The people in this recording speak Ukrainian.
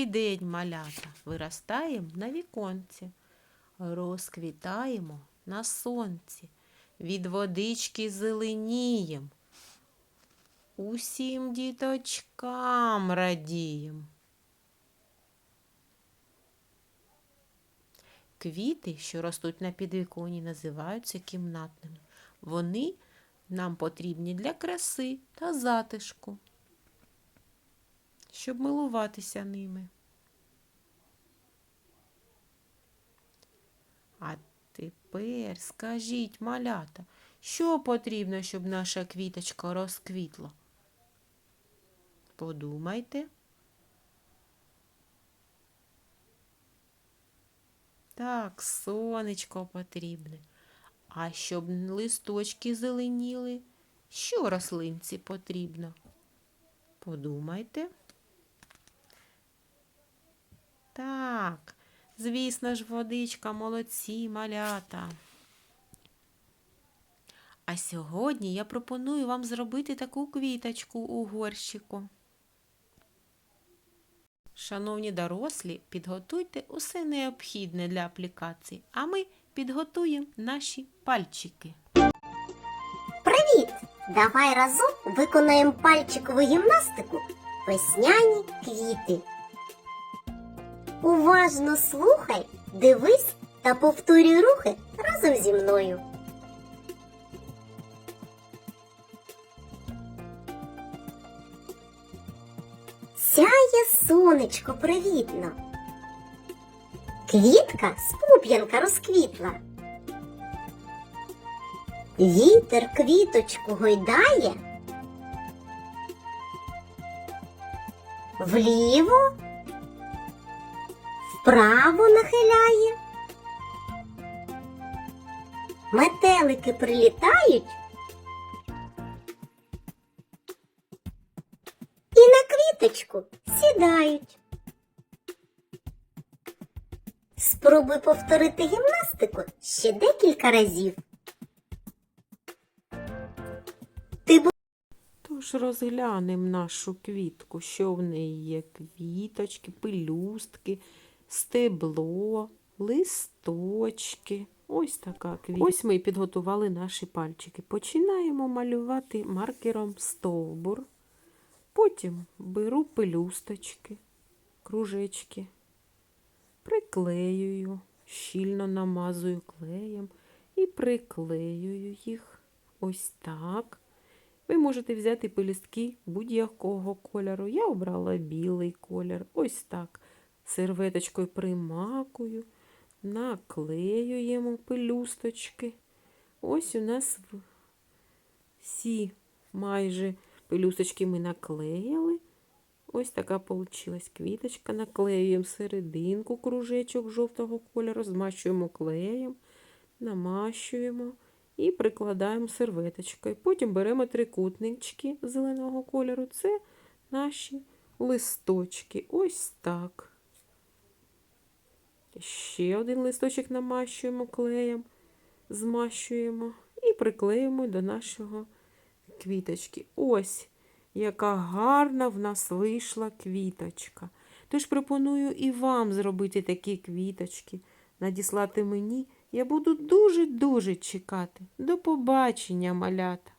Добрий день, малята! Виростаєм на віконці, розквітаємо на сонці, від водички зеленієм. Усім діточкам радієм. Квіти, що ростуть на підвіконі, називаються кімнатними. Вони нам потрібні для краси та затишку щоб милуватися ними. А тепер скажіть, малята, що потрібно, щоб наша квіточка розквітла? Подумайте. Так, сонечко потрібне. А щоб листочки зеленіли, що рослинці потрібно? Подумайте. Так, звісно ж, водичка, молодці, малята. А сьогодні я пропоную вам зробити таку квіточку у горщику. Шановні дорослі, підготуйте усе необхідне для аплікації, а ми підготуємо наші пальчики. Привіт! Давай разом виконаємо пальчикову гімнастику Весняні квіти. Уважно слухай, дивись та повторюй рухи разом зі мною. Сяє сонечко привітно. Квітка з пуп'янка розквітла. Вітер квіточку гойдає. Вліво, вправо нахиляє. Метелики прилітають. І на квіточку сідають. Спробуй повторити гімнастику ще декілька разів. Ти бу- Тож розглянемо нашу квітку, що в неї є квіточки, пелюстки, стебло, листочки. Ось така квітка. Ось ми і підготували наші пальчики. Починаємо малювати маркером стовбур. Потім беру пелюсточки, кружечки, приклеюю, щільно намазую клеєм і приклеюю їх ось так. Ви можете взяти пелюстки будь-якого кольору. Я обрала білий колір. Ось так. Серветочкою примакую, наклеюємо пелюсточки. Ось у нас всі майже пелюсточки ми наклеїли. Ось така получилась квіточка. Наклеюємо серединку кружечок жовтого кольору, змащуємо клеєм, намащуємо і прикладаємо серветочкою. Потім беремо трикутнички зеленого кольору. Це наші листочки. Ось так. Ще один листочок намащуємо клеєм, змащуємо і приклеїмо до нашого квіточки. Ось яка гарна в нас вийшла квіточка. Тож пропоную і вам зробити такі квіточки, надіслати мені. Я буду дуже-дуже чекати. До побачення, малята!